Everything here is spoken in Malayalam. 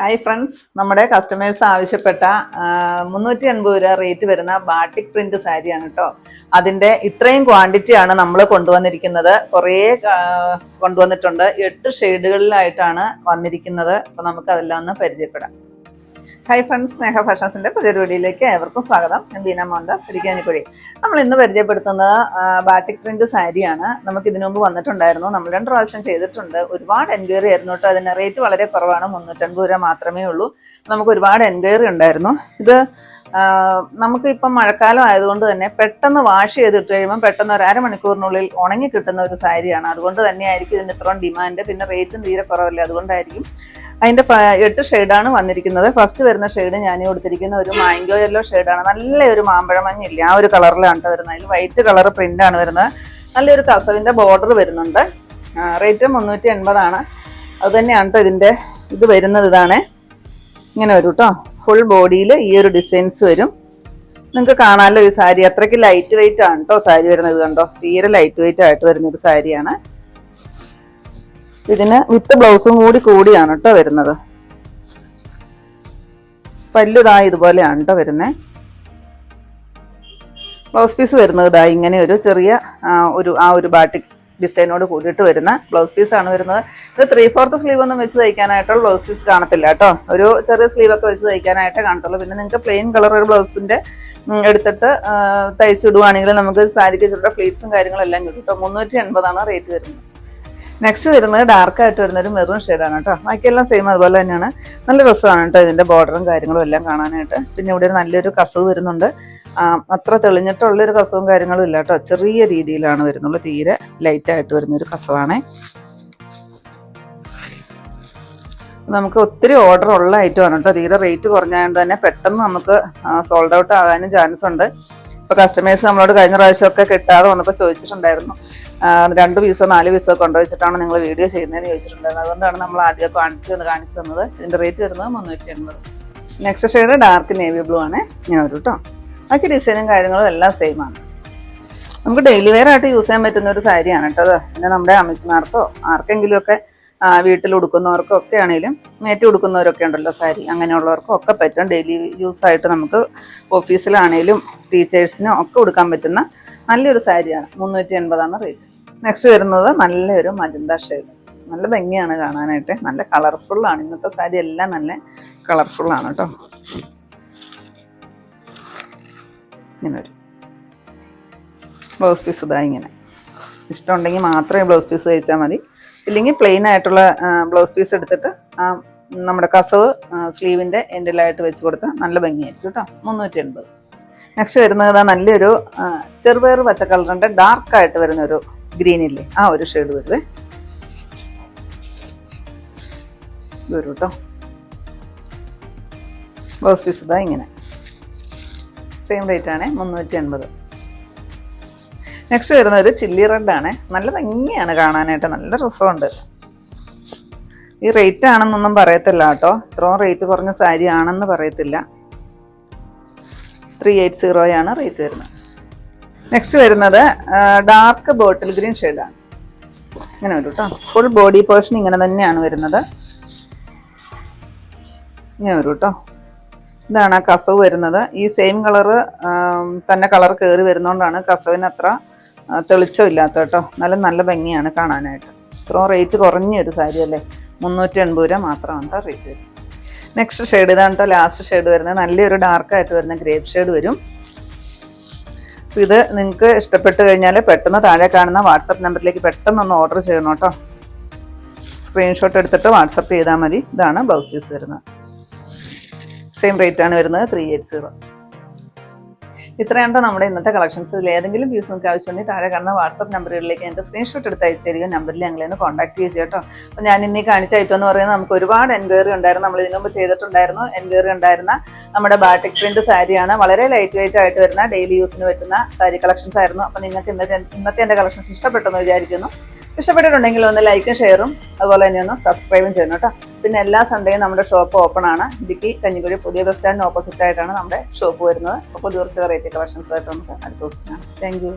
ഹായ് ഫ്രണ്ട്സ് നമ്മുടെ കസ്റ്റമേഴ്സ് ആവശ്യപ്പെട്ട മുന്നൂറ്റി എൺപത് രൂപ റേറ്റ് വരുന്ന ബാട്ടിക് പ്രിന്റ് സാരിയാണ് കേട്ടോ അതിന്റെ ഇത്രയും ക്വാണ്ടിറ്റി ആണ് നമ്മൾ കൊണ്ടുവന്നിരിക്കുന്നത്. കുറേ കൊണ്ടുവന്നിട്ടുണ്ട്. എട്ട് ഷെയ്ഡുകളിലായിട്ടാണ് വന്നിരിക്കുന്നത്. അപ്പോൾ നമുക്ക് അതെല്ലാം ഒന്ന് പരിചയപ്പെടാം. ഹായ് ഫ്രണ്ട്സ് സ്നേഹ ഫാഷൻസിന്റെ പുതിയൊരു വീഡിയോയിലേക്ക് ഏവർക്കും സ്വാഗതം. ഞാൻ ബീന മോഹൻദാസ് തിരിക്കാനിക്കുഴി നമ്മൾ ഇന്ന് പരിചയപ്പെടുത്തുന്നത് ബാറ്റിക് പ്രിന്റ് സാരിയാണ് നമുക്ക് ഇതിനു മുമ്പ് വന്നിട്ടുണ്ടായിരുന്നു. നമ്മൾ രണ്ട് പ്രാവശ്യം ചെയ്തിട്ടുണ്ട്. ഒരുപാട് എൻക്വയറി ആയിരുന്നു കേട്ടോ. അതിന്റെ റേറ്റ് വളരെ കുറവാണ്. മുന്നൂറ്റൻപത് രൂപ മാത്രമേ ഉള്ളൂ. നമുക്ക് ഒരുപാട് എൻക്വയറി ഉണ്ടായിരുന്നു. ഇത് നമുക്ക് ഇപ്പം മഴക്കാലം ആയതുകൊണ്ട് തന്നെ പെട്ടെന്ന് വാഷ് ചെയ്തിട്ട് കഴിയുമ്പോൾ പെട്ടെന്ന് ഒരു അരമണിക്കൂറിനുള്ളിൽ ഉണങ്ങി കിട്ടുന്ന ഒരു സാരിയാണ്. അതുകൊണ്ട് തന്നെയായിരിക്കും ഇതിന് ഇത്രയും ഡിമാൻഡ് പിന്നെ റേറ്റും തീരെ കുറവല്ലേ അതുകൊണ്ടായിരിക്കും. അതിന്റെ പ- എട്ട് ഷെയ്ഡാണ് വന്നിരിക്കുന്നത്. ഫസ്റ്റ് വരുന്ന ഷെയ്ഡ് ഞാൻ കൊടുത്തിരിക്കുന്ന ഒരു മാങ്കോ യെല്ലോ ഷെയ്ഡാണ് നല്ല ഒരു മാമ്പഴ മഞ്ഞില്ല ആ ഒരു കളറിലാണ് വരുന്നത്. അതിൽ വൈറ്റ് കളർ പ്രിന്റ് ആണ് വരുന്നത്. നല്ലൊരു കസവിന്റെ ബോർഡർ വരുന്നുണ്ട്. റേറ്റ് മുന്നൂറ്റി എൺപതാണ്. അത് തന്നെയാണ് കേട്ടോ ഇതിന്റെ ഇത് വരുന്നത് ഇതാണ്. ഇങ്ങനെ വരും കേട്ടോ ഫുൾ ബോഡിയിൽ ഈ ഒരു ഡിസൈൻസ് വരും. നിങ്ങൾക്ക് കാണാമല്ലോ ഈ സാരി അത്രയ്ക്ക് ലൈറ്റ് വെയിറ്റ് ആണ് കേട്ടോ സാരി വരുന്നത് കണ്ടോ? തീരെ ലൈറ്റ് വെയിറ്റ് ആയിട്ട് വരുന്ന ഒരു സാരിയാണ് ഇതിന് വിത്ത് ബ്ലൗസും കൂടി കൂടിയാണ് കേട്ടോ വരുന്നത്. പല്ലുതാ ഇതുപോലെയാണ് കേട്ടോ വരുന്നത് ബ്ലൗസ് പീസ് വരുന്നത് ഇതാ ഇങ്ങനെ ഒരു ചെറിയ ഒരു ആ ഒരു ബാട്ടിക് ഡിസൈനോട് കൂടിയിട്ട് വരുന്ന ബ്ലൗസ് പീസ് ആണ് വരുന്നത്. ഇത് ത്രീ ഫോർത്ത് സ്ലീവ് ഒന്നും വെച്ച് തയ്ക്കാനായിട്ടുള്ള ബ്ലൗസ് പീസ് കാണത്തില്ല കേട്ടോ. ഒരു ചെറിയ സ്ലീവ് ഒക്കെ വെച്ച് തയ്ക്കാനായിട്ടേ കാണത്തുള്ളൂ. പിന്നെ നിങ്ങൾക്ക് പ്ലെയിൻ കളർ ഒരു ബ്ലൗസിന്റെ എടുത്തിട്ട് തയ്ച്ചിടുവാണെങ്കിൽ നമുക്ക് സാരിക്ക് ചുരുടെ പ്ലീറ്റ്സും കാര്യങ്ങളെല്ലാം കിട്ടും കേട്ടോ. മുന്നൂറ്റി എൺപതാണ് റേറ്റ് വരുന്നത്. നെക്സ്റ്റ് വരുന്നത് ഡാർക്ക് ആയിട്ട് വരുന്ന ഒരു മെറൂൺ ഷെയ്ഡാണ് കേട്ടോ. ബാക്കിയെല്ലാം സെയിം അതുപോലെ തന്നെയാണ്. നല്ല രസമാണ് കേട്ടോ ഇതിന്റെ ബോർഡറും കാര്യങ്ങളും എല്ലാം കാണാനായിട്ട്. പിന്നെ ഇവിടെ ഒരു നല്ലൊരു കസവ് വരുന്നുണ്ട്. അത്ര തെളിഞ്ഞിട്ടുള്ളൊരു കസവും കാര്യങ്ങളും ഇല്ല കേട്ടോ. ചെറിയ രീതിയിലാണ് വരുന്നുള്ളൂ. തീരെ ലൈറ്റായിട്ട് വരുന്നൊരു കസവാണ്. നമുക്ക് ഒത്തിരി ഓർഡർ ഉള്ള ഐറ്റമാണ് കേട്ടോ. തീരെ റേറ്റ് കുറഞ്ഞതുകൊണ്ട് തന്നെ പെട്ടെന്ന് നമുക്ക് സോൾഡ് ഔട്ട് ആകാനും ചാൻസ് ഉണ്ട്. ഇപ്പോൾ കസ്റ്റമേഴ്സ് നമ്മളോട് കഴിഞ്ഞ പ്രാവശ്യമൊക്കെ കിട്ടാതെ വന്നപ്പോൾ ചോദിച്ചിട്ടുണ്ടായിരുന്നു. രണ്ട് പീസോ നാല് പീസോ കൊണ്ടുവച്ചിട്ടാണ് നിങ്ങൾ വീഡിയോ ചെയ്യുന്നതെന്ന് ചോദിച്ചിട്ടുണ്ടായിരുന്നത് അതുകൊണ്ടാണ് നമ്മൾ ആദ്യം ക്വാണ്ടിറ്റി ഒന്ന് കാണിച്ചു തന്നത്. ഇതിന്റെ റേറ്റ് വരുന്നത് മുന്നൂറ്റി എൺപത്. Next shade dark navy blue ആണ്. ഞാൻ ഒരു കേട്ടോ ബാക്കി ഡിസൈനും കാര്യങ്ങളും എല്ലാം സെയിം ആണ്. നമുക്ക് ഡെയിലി വെയർ ആയിട്ട് യൂസ് ചെയ്യാൻ പറ്റുന്ന ഒരു സാരിയാണ് കേട്ടോ അത്. പിന്നെ നമ്മുടെ അമ്മച്ചിമാർക്കോ ആർക്കെങ്കിലും ഒക്കെ വീട്ടിൽ ഉടുക്കുന്നവർക്കും ഒക്കെ ആണെങ്കിലും നേറ്റി ഉടുക്കുന്നവരൊക്കെ ഉണ്ടല്ലോ സാരി അങ്ങനെയുള്ളവർക്കും ഒക്കെ പറ്റും. ഡെയിലി യൂസ് ആയിട്ട് നമുക്ക് ഓഫീസിലാണേലും ടീച്ചേഴ്സിനും ഒക്കെ ഉടുക്കാൻ പറ്റുന്ന നല്ലൊരു സാരിയാണ് മുന്നൂറ്റി എൺപതാണ് റേറ്റ് നെക്സ്റ്റ് വരുന്നത് നല്ലൊരു മജന്ത ഷെയ്ഡ് നല്ല ഭംഗിയാണ് കാണാനായിട്ട്. നല്ല കളർഫുള്ളാണ് ഇന്നത്തെ സാരി എല്ലാം നല്ല കളർഫുള്ളാണ് കേട്ടോ. ഇങ്ങനെ വരും. ബ്ലൗസ് പീസ് ഇതാ ഇങ്ങനെ. ഇഷ്ടമുണ്ടെങ്കിൽ മാത്രമേ ബ്ലൗസ് പീസ് തയ്ച്ചാൽ മതി. ഇല്ലെങ്കിൽ പ്ലെയിൻ ആയിട്ടുള്ള ബ്ലൗസ് പീസ് എടുത്തിട്ട് ആ നമ്മുടെ കസവ് സ്ലീവിന്റെ എൻഡിലായിട്ട് വെച്ച് കൊടുത്താൽ നല്ല ഭംഗിയായിരിക്കും കേട്ടോ. മുന്നൂറ്റി എൺപത് നെക്സ്റ്റ് വരുന്നത് നല്ലൊരു ചെറുപയർ പച്ച കളറിന്റെ ഡാർക്കായിട്ട് വരുന്ന ഒരു ഗ്രീൻ ഇല്ലേ? ആ ഒരു ഷെയ്ഡ് വരുവേ. വരൂ വരും കേട്ടോ. ബ്ലൗസ് പീസ് ഇതാ ഇങ്ങനെ. സെയിം റേറ്റ് ആണ് മുന്നൂറ്റി എൺപത് നെക്സ്റ്റ് വരുന്നത് ഒരു ചില്ലി ആണ്. നല്ല ഭംഗിയാണ് കാണാനായിട്ട് നല്ല രസമുണ്ട്. ഈ റേറ്റ് ആണെന്നൊന്നും പറയത്തില്ല കേട്ടോ. ഇത്രയും റേറ്റ് കുറഞ്ഞ സാരി ആണെന്ന് പറയത്തില്ല. ത്രീ എയ്റ്റ് സീറോയാണ് റേറ്റ് വരുന്നത്. നെക്സ്റ്റ് വരുന്നത് ഡാർക്ക് ബോട്ടിൽ ഗ്രീൻ ഷെയ്ഡാണ് ഇങ്ങനെ വരും കേട്ടോ ഫുൾ ബോഡി പോർഷൻ ഇങ്ങനെ തന്നെയാണ് വരുന്നത്. ഇങ്ങനെ വരും കേട്ടോ ഇതാണ് ആ കസവ് വരുന്നത്. ഈ സെയിം കളറ് തന്നെ കളർ കയറി വരുന്നതുകൊണ്ടാണ് കസവിന് അത്ര തെളിച്ചമില്ലാത്ത കേട്ടോ. നല്ല നല്ല ഭംഗിയാണ് കാണാനായിട്ട്. ഇത്രയും റേറ്റ് കുറഞ്ഞ ഒരു സാരി അല്ലേ? മുന്നൂറ്റി എൺപത് രൂപ മാത്രമാണ് റേറ്റ് വരുന്നത്. നെക്സ്റ്റ് ഷെയ്ഡ് ഇതാണ് കേട്ടോ ലാസ്റ്റ് ഷെയ്ഡ് വരുന്നത്. നല്ലൊരു ഡാർക്കായിട്ട് വരുന്ന ഗ്രേപ്പ് ഷെയ്ഡ് വരും. അപ്പോൾ ഇത് നിങ്ങൾക്ക് ഇഷ്ടപ്പെട്ട് കഴിഞ്ഞാൽ പെട്ടെന്ന് താഴെ കാണുന്ന വാട്സപ്പ് നമ്പറിലേക്ക് പെട്ടെന്ന് ഒന്ന് ഓർഡർ ചെയ്യണം കേട്ടോ. സ്ക്രീൻഷോട്ട് എടുത്തിട്ട് വാട്സപ്പ് ചെയ്താൽ മതി. ഇതാണ് ബ്ലൗസ് പീസ് വരുന്നത്. സെയിം റേറ്റ് ആണ് വരുന്നത് ത്രീ എയ്റ്റ് സീറോ ഇത്രയാണ് നമ്മുടെ ഇന്നത്തെ കളക്ഷൻസ് ഇതിൽ ഏതെങ്കിലും പീസ് നിങ്ങൾക്ക് ആവശ്യമുണ്ടെങ്കിൽ താഴെ കാണുന്ന വാട്സപ്പ് നമ്പറുകളിലേക്ക് ഞങ്ങൾക്ക് സ്ക്രീൻഷോട്ട് എടുത്ത് അയച്ചിരിക്കും നമ്പറിൽ ഞങ്ങളെ ഒന്ന് കോൺടാക്ട് ചെയ്യുക കേട്ടോ. അപ്പോൾ ഞാൻ ഇന്നീ കാണിച്ച ഐറ്റം എന്ന് പറയുന്നത് നമുക്ക് ഒരുപാട് എൻക്വയറി ഉണ്ടായിരുന്നു. നമ്മൾ ഇതിനു മുമ്പ് ചെയ്തിട്ടുണ്ടായിരുന്നു. എൻക്വയറി ഉണ്ടായിരുന്ന നമ്മുടെ ബാറ്റിക് പ്രിന്റ് സാരിയാണ് വളരെ ലൈറ്റ് വെയിറ്റ് ആയിട്ട് വരുന്ന ഡെയിലി യൂസിന് പറ്റുന്ന സാരി കളക്ഷൻസ് ആയിരുന്നു. അപ്പോൾ നിങ്ങൾക്ക് ഇന്നത്തെ ഇന്നത്തെ എന്റെ കളക്ഷൻസ് ഇഷ്ടപ്പെട്ടെന്ന് വിചാരിക്കുന്നു. ഇഷ്ടപ്പെട്ടിട്ടുണ്ടെങ്കിൽ ഒന്ന് ലൈക്കും ഷെയറും അതുപോലെ തന്നെ ഒന്ന് സബ്സ്ക്രൈബും ചെയ്യണം കേട്ടോ. പിന്നെ എല്ലാ സൺഡേയും നമ്മുടെ ഷോപ്പ് ഓപ്പൺ ആണ്. ഇടുക്കി കഞ്ഞിക്കുഴി പുതിയ ബസ് സ്റ്റാൻഡിന് ഓപ്പോസിറ്റ് ആയിട്ടാണ് നമ്മുടെ ഷോപ്പ് വരുന്നത്. അപ്പോൾ പുതിയ കുറച്ച് വെറൈറ്റി കളക്ഷൻസ് ആയിട്ട് നമുക്ക് അടുത്ത ദിവസം താങ്ക് യു